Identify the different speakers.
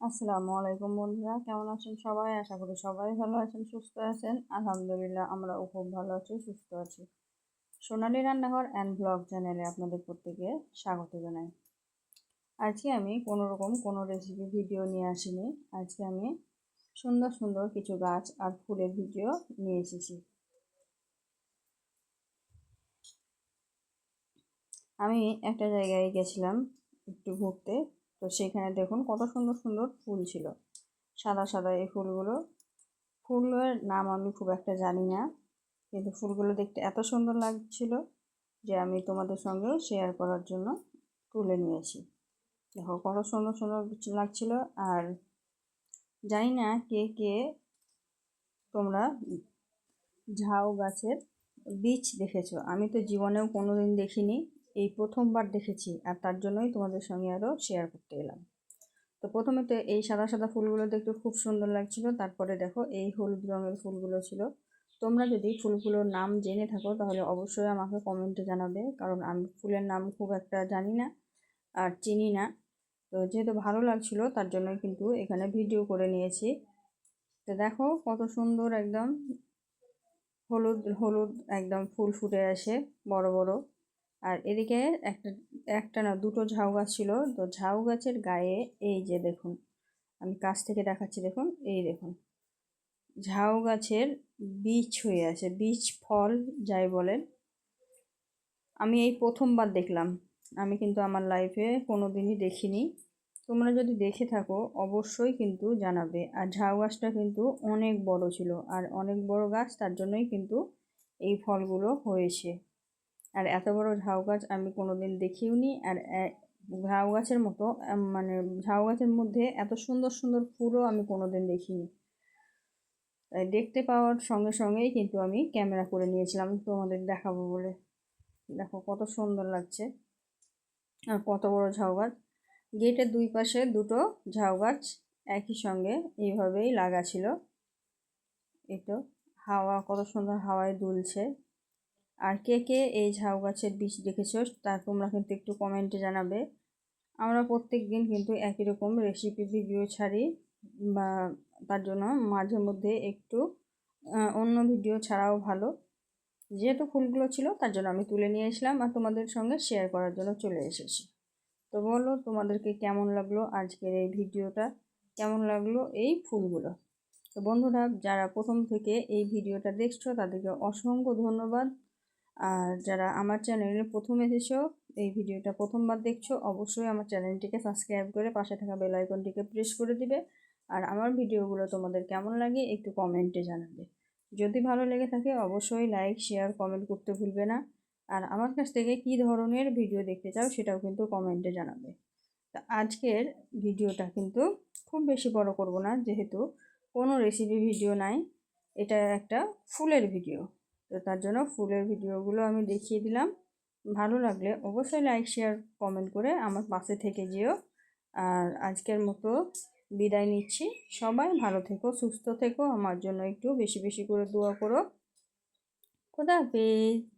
Speaker 1: আসসালামু আলাইকুম বন্ধুরা, কেমন আছেন সবাই? আশা করি সবাই ভালো আছেন, সুস্থ আছেন। আলহামদুলিল্লাহ আমরাও খুব ভালো আছি, সুস্থ আছি। সোনালি রান্নাঘর অ্যান্ড ব্লগ চ্যানেলে আপনাদের প্রত্যেকে স্বাগত জানাই। আজকে আমি কোনো রকম কোনো রেসিপি ভিডিও নিয়ে আসিনি। আজকে আমি সুন্দর সুন্দর কিছু গাছ আর ফুলের ভিডিও নিয়ে এসেছি। আমি একটা জায়গায় গেছিলাম একটু ঘুরতে। তো সেখানে দেখুন কত সুন্দর সুন্দর ফুল ছিল। সাদা সাদা এই ফুলগুলো। ফুলের নাম আমি খুব একটা জানি না, কিন্তু ফুলগুলো দেখতে এত সুন্দর লাগছিল যে আমি তোমাদের সঙ্গেও শেয়ার করার জন্য তুলে নিয়েছি। দেখো কত সুন্দর সুন্দর লাগছিল আর জানি না কে কে তোমরা ঝাউ গাছের বীজ দেখেছ। আমি তো জীবনেও কোনো দিন দেখিনি এই প্রথমবার দেখেছি আর তার জন্যই তোমাদের সঙ্গে আরও শেয়ার করতে এলাম। তো প্রথমে তো এই সাদা সাদা ফুলগুলো দেখতে খুব সুন্দর লাগছিল, তারপরে দেখো এই হলুদ রঙের ফুলগুলো ছিল। তোমরা যদি ফুলগুলোর নাম জেনে থাকো তাহলে অবশ্যই আমাকে কমেন্টে জানাবে, কারণ আমি ফুলের নাম খুব একটা জানি না আর চিনি না। তো যেহেতু ভালো লাগছিল তার জন্যই কিন্তু এখানে ভিডিও করে নিয়েছি। তো দেখো কত সুন্দর একদম হলুদ হলুদ একদম ফুল ফুটে আসে, বড় বড়। আর এদিকে একটা একটা না, দুটো ঝাউ গাছ ছিল। তো ঝাউ গাছের গায়ে এই যে দেখুন, আমি কাছ থেকে দেখাচ্ছি, দেখুন, এই দেখুন। ঝাউ গাছের বীজ হয়ে আছে, বীজ, ফল যাই বলেন। আমি এই প্রথমবার দেখলাম। আমি কিন্তু আমার লাইফে কোনো দিনই দেখিনি। তোমরা যদি দেখে থাকো, অবশ্যই কিন্তু জানাবে। আর ঝাউ গাছটা কিন্তু অনেক বড় ছিল। আর অনেক বড় গাছ, তার জন্যই কিন্তু এই ফলগুলো হয়েছে। আর এত বড় ঝাউ গাছ আমি কোনো দিন দেখিও নি আর ঝাউ গাছের মতো মানে ঝাউ গাছের মধ্যে এত সুন্দর সুন্দর ফুলও আমি কোনো দিন দেখিনি দেখতে পাওয়ার সঙ্গে সঙ্গেই কিন্তু আমি ক্যামেরা করে নিয়েছিলাম তোমাদের দেখাবো বলে। দেখো কত সুন্দর লাগছে। আর কত বড় ঝাউ গাছ। গেটের দুই পাশে দুটো ঝাউ গাছ একই সঙ্গে এইভাবেই লাগা ছিল। এই তো হাওয়া, কত সুন্দর হাওয়ায় দুলছে। আর কে কে এই ঝাউ গাছের বীজ দেখেছ তা তোমরা কিন্তু একটু কমেন্টে জানাবে। আমরা প্রত্যেক দিন কিন্তু একই রকম রেসিপি ভিডিও ছাড়ি বা তার জন্য মাঝে মধ্যে একটু অন্য ভিডিও ছাড়াও ভালো। যেহেতু ফুলগুলো ছিল তার জন্য আমি তুলে নিয়ে এসলাম আর তোমাদের সঙ্গে শেয়ার করার জন্য চলে এসেছি। তো বলো তোমাদেরকে কেমন লাগল আজকের এই ভিডিওটা? কেমন লাগল এই ফুলগুলো? তো বন্ধুরা, যারা প্রথম থেকে এই ভিডিওটা দেখছ তাদেরকে অসংখ্য ধন্যবাদ। আর যারা আমার চ্যানেলে প্রথম এসেছ, এই ভিডিওটা প্রথমবার দেখছ, অবশ্যই আমার চ্যানেলটিকে সাবস্ক্রাইব করে পাশে থাকা বেল আইকনটিকে প্রেস করে দিবে। আর আমার ভিডিওগুলো তোমাদের কেমন লাগে একটু কমেন্টে জানাবে। যদি ভালো লেগে থাকে অবশ্যই লাইক, শেয়ার, কমেন্ট করতে ভুলবে না। আর আমার কাছ থেকে কি ধরনের ভিডিও দেখতে চাও সেটাও কিন্তু কমেন্টে জানাবে। তা আজকের ভিডিওটা কিন্তু খুব বেশি বড় করব না, যেহেতু কোনো রেসিপি ভিডিও নাই, এটা একটা ফুলের ভিডিও। তো তার জন্য ফুলের ভিডিওগুলো আমি দেখিয়ে দিলাম। ভালো লাগলে অবশ্যই লাইক শেয়ার কমেন্ট করে আমার পাশে থেকে যেও। আর আজকের মতো বিদায় নিচ্ছি। সবাই ভালো থেকো, সুস্থ থেকো। আমার জন্য একটু বেশি বেশি করে দোয়া করো। খোদা হাফেজ।